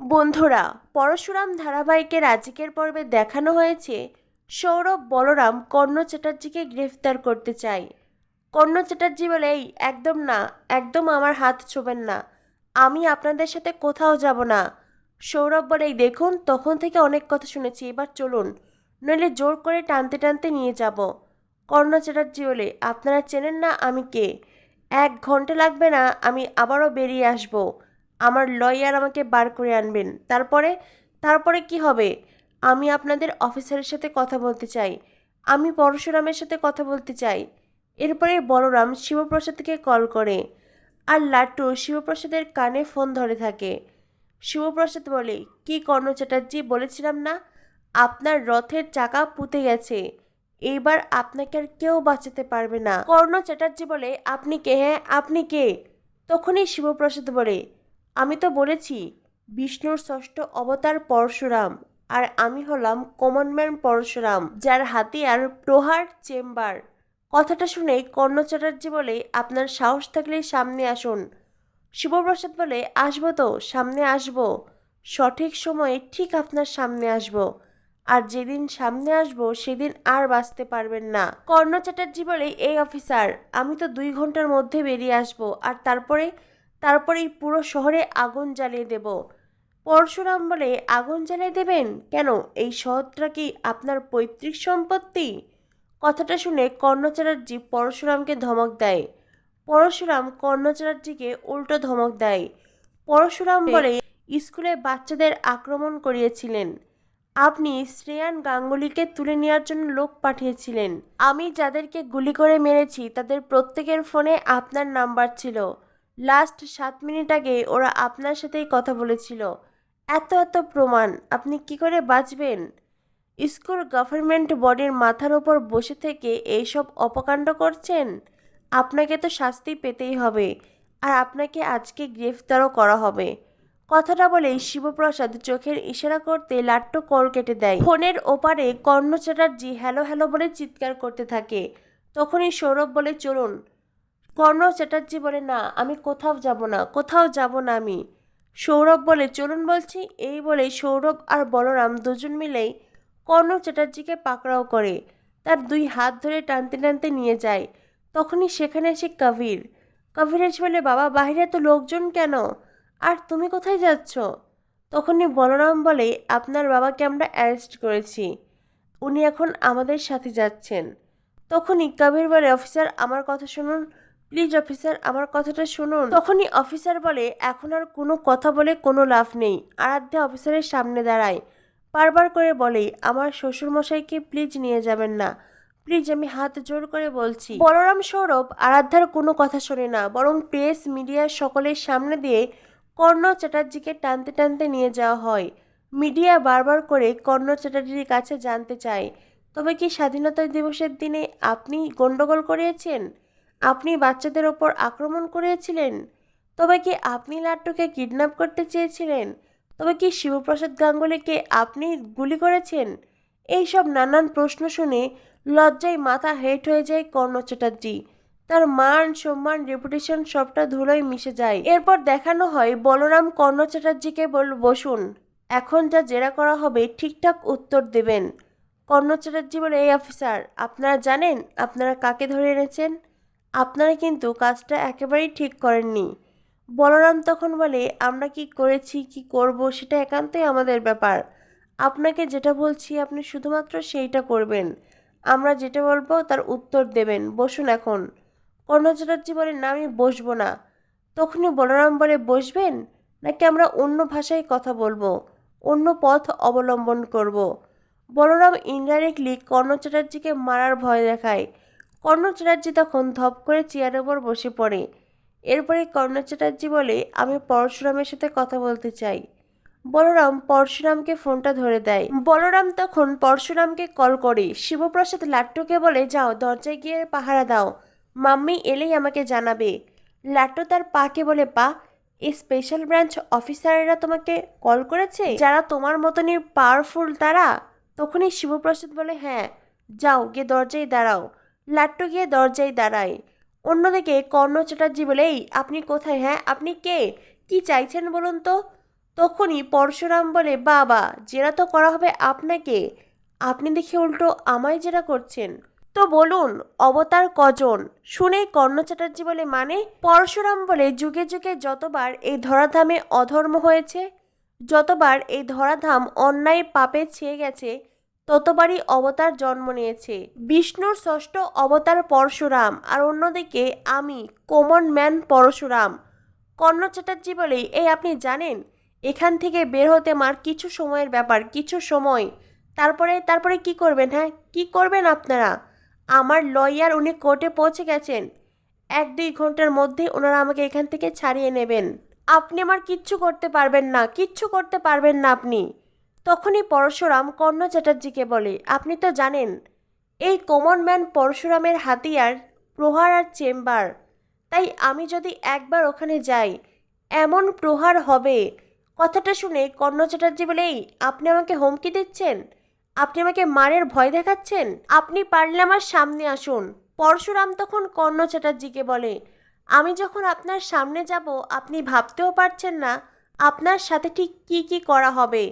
বন্ধুরা, পরশুরাম ধারাবাহিকের আজকের পর্বে দেখানো হয়েছে সৌরভ বলরাম কর্ণ চ্যাটার্জিকে গ্রেফতার করতে চায়। কর্ণ চ্যাটার্জি বলে এই একদম না, একদম আমার হাত ছোবেন না, আমি আপনাদের সাথে কোথাও যাব না। সৌরভ বলে এই দেখুন, তখন থেকে অনেক কথা শুনেছি, এবার চলুন, নইলে জোর করে টানতে টানতে নিয়ে যাব। কর্ণ চ্যাটার্জি বলে, আপনারা চেনেন না আমি কে? এক ঘণ্টা লাগবে না, আমি আবারও বেরিয়ে আসব। আমার লয়ার আমাকে বার করে আনবেন। তারপরে তারপরে কি হবে? আমি আপনাদের অফিসারের সাথে কথা বলতে চাই। আমি পরশুরামের সাথে কথা বলতে চাই। এরপরে বলরাম শিবপ্রসাদকে কল করে। আর লাট্টু শিবপ্রসাদের কানে ফোন ধরে থাকে। শিবপ্রসাদ বলে, কি কর্ণ চ্যাটার্জি, বলেছিলাম না? আপনার রথের চাকা পুঁতে গেছে। এইবার আপনাকে আর কেউ বাঁচাতে পারবে না। কর্ণ চ্যাটার্জি বলে, আপনি কে হ্যাঁ? আপনি কে? তখনই শিবপ্রসাদ বলে আমি তো বলেছি, বিষ্ণুর ষষ্ঠ অবতার পরশুরাম, আর আমি হলাম কমনম্যান পরশুরাম, যার হাতিয়ার প্রহার চেম্বার। কথাটা শুনে কর্ণ বলে, আপনার সাহস থাকলে সামনে আসুন। শিবপ্রসাদ বলে, আসব তো, সামনে আসব। সঠিক সময়ে ঠিক আপনার সামনে আসব। আর যেদিন সামনে আসব, সেদিন আর বাঁচতে পারবেন না। কর্ণ চ্যাটার্জি বলে, এই অফিসার, আমি তো দুই ঘণ্টার মধ্যে বেরিয়ে আসব, আর তারপরে তারপরেই পুরো শহরে আগুন জ্বালিয়ে দেব। পরশুরাম বলে আগুন জ্বালিয়ে দেবেন? কেন? এই শহরটা কি আপনার পৈতৃক সম্পত্তি? কথাটা শুনে কর্ণ চ্যাটার্জি পরশুরামকে ধমক দেয়। পরশুরাম কর্ণ চ্যাটার্জিকে উল্টো ধমক দেয়। পরশুরাম বলে স্কুলে বাচ্চাদের আক্রমণ করিয়েছিলেন। আপনি শ্রেয়ান গাঙ্গুলিকে তুলে নেওয়ার জন্য লোক পাঠিয়েছিলেন। আমি যাদেরকে গুলি করে মেরেছি তাদের প্রত্যেকের ফোনে আপনার নাম্বার ছিল। লাস্ট সাত মিনিট আগে ওরা আপনার সাথেই কথা বলেছিল। এত এত প্রমাণ, আপনি কি করে বাঁচবেন? স্কুল গভর্নমেন্ট বডির মাথার ওপর বসে থেকে এইসব অপকাণ্ড করছেন? আপনাকে তো শাস্তি পেতেই হবে, আর আপনাকে আজকে গ্রেফতারও করা হবে। কথাটা বলেই শিবপ্রসাদ চোখের ইশারা করতে লাট্টু কল কেটে দেয়। ফোনের ওপারে কর্ণ চ্যাটার্জি হ্যালো হ্যালো বলে চিৎকার করতে থাকে। তখনই সৌরভ বলে, চলুন কর্ণ চ্যাটার্জি বলে, না, আমি কোথাও যাব না, কোথাও যাব না আমি। সৌরভ বলে, চলুন বলছি। এই বলে সৌরভ আর বলরাম দুজন মিলেই কর্ণ চ্যাটার্জিকে পাকড়াও করে। তার দুই হাত ধরে টানতে টানতে নিয়ে যায়। তখনই সেখানে এসে কবির। কবির এসে বলে, বাবা, বাইরে তো লোকজন কেন? আর তুমি কোথায় যাচ্ছ? তখনই বলরাম বলে, আপনার বাবাকে আমরা অ্যারেস্ট করেছি। উনি এখন আমাদের সাথে যাচ্ছেন। তখনই কবির বলে, অফিসার, আমার কথা শুনুন। প্লিজ অফিসার আমার কথাটা শুনুন। তখনই অফিসার বলে, এখন আর কোনো কথা বলে কোনো লাভ নেই। আরাধ্যা অফিসারের সামনে দাঁড়ায়। বারবার করে বলে, আমার শ্বশুরমশাইকে প্লিজ নিয়ে যাবেন না। প্লিজ আমি হাত জোর করে বলছি। বলরাম সৌরভ আরাধ্যার কোনো কথা শোনে না, বরং প্রেস মিডিয়ার সকলের সামনে দিয়ে কর্ণ চ্যাটার্জিকে টানতে টানতে নিয়ে যাওয়া হয়। মিডিয়া বারবার করে কর্ণ চ্যাটার্জির কাছে জানতে চায়, তবে কি স্বাধীনতা দিবসের দিনে আপনি গণ্ডগোল করিয়েছেন? আপনি বাচ্চাদের ওপর আক্রমণ করেছিলেন? তবে কি আপনি লাট্টুকে কিডন্যাপ করতে চেয়েছিলেন? তবে কি শিবপ্রসাদ গাঙ্গুলিকে আপনি গুলি করেছেন? এইসব নানান প্রশ্ন শুনে লজ্জায় মাথা হেট হয়ে যায় কর্ণ চ্যাটার্জি। তার মান, সম্মান রেপুটেশন সবটা ধুলোয় মিশে যায়। এরপর দেখানো হয় বলরাম কর্ণ চ্যাটার্জিকে বল বসুন। এখন যা জেরা করা হবে ঠিকঠাক উত্তর দেবেন। কর্ণ চ্যাটার্জি বলে, এই অফিসার, আপনারা জানেন আপনারা কাকে ধরে এনেছেন? আপনারা কিন্তু কাজটা একেবারেই ঠিক করেননি। বলরাম তখন বলে, আমরা কি করেছি, কি করব, সেটা একান্তই আমাদের ব্যাপার। আপনাকে যেটা বলছি, আপনি শুধুমাত্র সেইটা করবেন। আমরা যেটা বলব, তার উত্তর দেবেন। বসুন এখন। কর্ণ বলে, না, আমি বসবো না। তখনই বলরাম বলে, বসবেন? নাকি আমরা অন্য ভাষায় কথা বলব? অন্য পথ অবলম্বন করব। বলরাম ইনডাইরেক্টলি কর্ণ চ্যাটার্জিকে মারার ভয় দেখায়। কর্ণ চ্যাটার্জি তখন ধপ করে চেয়ারের ওপর বসে পড়ে। এরপরে কর্ণ চ্যাটার্জি বলে, আমি পরশুরামের সাথে কথা বলতে চাই। বলরাম পরশুরামকে ফোনটা ধরে দেয়। বলরাম তখন পরশুরামকে কল করে, শিবপ্রসাদ লাট্টুকে বলে, যাও, দরজায় গিয়ে পাহারা দাও। মাম্মি এলেই আমাকে জানাবে। লাট্টু তার পাকে বলে পা এই স্পেশাল ব্রাঞ্চ অফিসারেরা তোমাকে কল করেছে? যারা তোমার মতনই পাওয়ারফুল তারা? তখনই শিবপ্রসাদ বলে হ্যাঁ যাও, গিয়ে দরজায় দাঁড়াও। লাট্টু গিয়ে দরজায় দাঁড়ায়। অন্যদিকে কর্ণ চ্যাটার্জি বলে, এই, আপনি কোথায়? হ্যাঁ আপনি কে? কি চাইছেন বলুন তো? তখনই পরশুরাম বলে, বাবা, জেরা তো করা হবে আপনাকে। আপনি দেখি উল্টো আমায় জেরা করছেন। তো বলুন, অবতার কজন? শুনেই কর্ণ চ্যাটার্জি বলে মানে? পরশুরাম বলে, যুগে যুগে যতবার এই ধরাধামে অধর্ম হয়েছে, যতবার এই ধরাধাম অন্যায় পাপে ছেয়ে গেছে ততবারই অবতার জন্ম নিয়েছে। বিষ্ণুর ষষ্ঠ অবতার পরশুরাম আর অন্যদিকে আমি, কমন ম্যান পরশুরাম। কর্ণ চ্যাটার্জি বলেই, এই আপনি জানেন? এখান থেকে বের হতে আমার কিছু সময়ের ব্যাপার, কিছু সময়। তারপরে তারপরে কি করবেন হ্যাঁ? কি করবেন আপনারা? আমার লয়ার উনি কোর্টে পৌঁছে গেছেন। এক, দুই ঘণ্টার মধ্যে ওনারা আমাকে এখান থেকে ছাড়িয়ে নেবেন। আপনি আমার কিচ্ছু করতে পারবেন না, কিচ্ছু করতে পারবেন না আপনি। তখনই পরশুরাম কর্ণ চ্যাটার্জিকে বলে আপনি তো জানেন এই কমন ম্যান পরশুরামের হাতিয়ার প্রহার আর চেম্বার। তাই আমি যদি একবার ওখানে যাই এমন প্রহার হবে। কথাটা শুনে কর্ণ চ্যাটার্জি বলে "এই, আপনি আমাকে হুমকি দিচ্ছেন? আপনি আমাকে মারের ভয় দেখাচ্ছেন? আপনি পারলে আমার সামনে আসুন। পরশুরাম তখন কর্ণ চ্যাটার্জিকে বলে আমি যখন আপনার সামনে যাব আপনি ভাবতেও পারছেন না আপনার সাথে ঠিক কী কী করা হবে।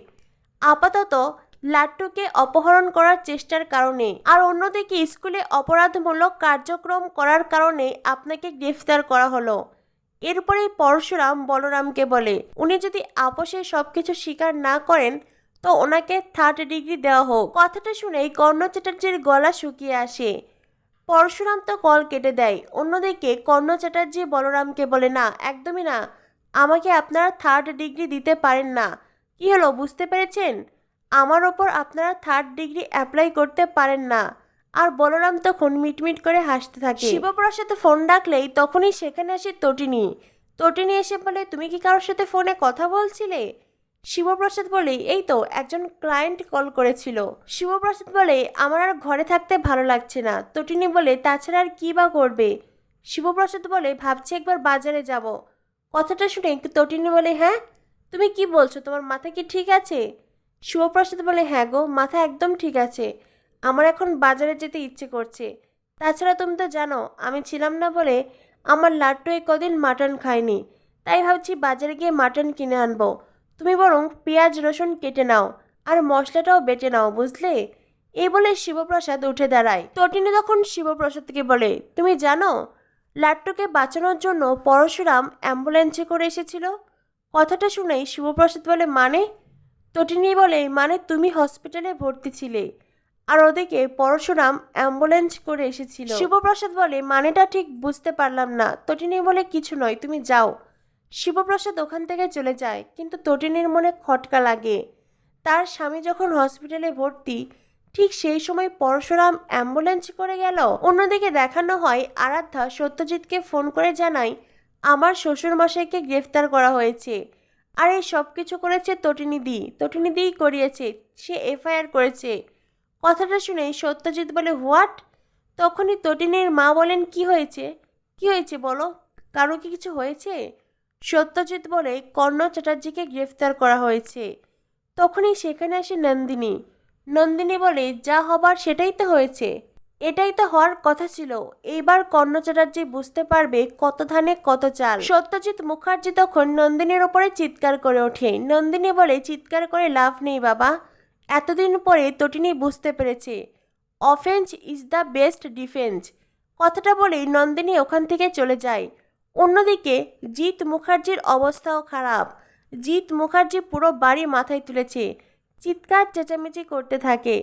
আপাতত লাট্টুকে অপহরণ করার চেষ্টার কারণে আর অন্যদিকে স্কুলে অপরাধমূলক কার্যক্রম করার কারণে আপনাকে গ্রেফতার করা হলো। এরপরেই পরশুরাম বলরামকে বলে, উনি যদি আপোষে সব কিছু স্বীকার না করেন, তো ওনাকে থার্ড ডিগ্রি দেওয়া হোক। কথাটা শুনেই কর্ণ চ্যাটার্জির গলা শুকিয়ে আসে। পরশুরাম তো কল কেটে দেয়। অন্যদিকে কর্ণ চ্যাটার্জি বলরামকে বলে, না, একদমই না। আমাকে আপনারা থার্ড ডিগ্রি দিতে পারেন না। কি হলো, বুঝতে পেরেছেন? আমার ওপর আপনারা থার্ড ডিগ্রি অ্যাপ্লাই করতে পারেন না। আর বলরাম তখন মিটমিট করে হাসতে থাকে। শিবপ্রসাদ ফোন ডাকলেই তখনই সেখানে আসে তটিনী। তটিনী এসে বলে, তুমি কি কারোর সাথে ফোনে কথা বলছিলে? শিবপ্রসাদ বলে, এই তো, একজন ক্লায়েন্ট কল করেছিল। শিবপ্রসাদ বলে, আমার আর ঘরে থাকতে ভালো লাগছে না। তটিনী বলে, তাছাড়া আর কী বা করবে? শিবপ্রসাদ বলে, ভাবছি একবার বাজারে যাব। কথাটা শুনে তটিনী বলে হ্যাঁ? তুমি কি বলছো? তোমার মাথা কি ঠিক আছে? শুভপ্রসাদ বলে হ্যাঁ গো, মাথা একদম ঠিক আছে। আমার এখন বাজারে যেতে ইচ্ছে করছে। তাছাড়া তুমি তো জানো, আমি ছিলাম না বলে আমার লাট্টু এ কদিন মাটন খায়নি। তাই ভাবছি বাজারে গিয়ে মাটন কিনে আনব। তুমি বরং পেঁয়াজ, রসুন কেটে নাও আর মশলাটাও বেটে নাও, বুঝলে? এই বলে শিবপ্রসাদ উঠে দাঁড়ায়। তটিনী তখন শিবপ্রসাদকে বলে, তুমি জানো লাট্টুকে বাঁচানোর জন্য পরশুরাম অ্যাম্বুলেন্সে করে এসেছিল? কথাটা শুনেই শিবপ্রসাদ বলে মানে? তটিনী বলে মানে তুমি হসপিটালে ভর্তি ছিলে আর ওদিকে পরশুরাম অ্যাম্বুলেন্স করে এসেছিল। শিবপ্রসাদ বলে, মানেটা ঠিক বুঝতে পারলাম না। তটিনী বলে, কিছু নয়, তুমি যাও। শিবপ্রসাদ ওখান থেকে চলে যায়, কিন্তু তটিনীর মনে খটকা লাগে। তার স্বামী যখন হসপিটালে ভর্তি, ঠিক সেই সময় পরশুরাম অ্যাম্বুলেন্স করে গেল। অন্যদিকে দেখানো হয় আরাধ্যা সত্যজিৎকে ফোন করে জানায় আমার শ্বশুরমশাইকে গ্রেফতার করা হয়েছে। আর এই সব কিছু করেছে তটিনিদি তটিনিদিই করিয়েছে। সে এফআইআর করেছে। কথাটা শুনে সত্যজিৎ বলে, হোয়াট? তখনই তটিনীর মা বলেন, কি হয়েছে? কি হয়েছে বলো? কারও কি কিছু হয়েছে? সত্যজিৎ বলে, কর্ণ চ্যাটার্জিকে গ্রেফতার করা হয়েছে। তখনই সেখানে আসে নন্দিনী। নন্দিনী বলে, যা হবার সেটাই তো হয়েছে। এটাই তো হওয়ার কথা ছিল। এইবার কর্ণ চ্যাটার্জি বুঝতে পারবে কত ধানে কত চাল। সত্যজিৎ মুখার্জি তখন নন্দিনীর ওপরে চিৎকার করে ওঠে। নন্দিনী বলে, চিৎকার করে লাভ নেই বাবা। এতদিন পরে তটিনী বুঝতে পেরেছে। Offence is the best defence কথাটা বলেই নন্দিনী ওখান থেকে চলে যায়। অন্যদিকে জিৎ মুখার্জির অবস্থাও খারাপ। জিৎ মুখার্জি পুরো বাড়ি মাথায় তুলেছে। চিৎকার চেঁচামেচি করতে থাকে।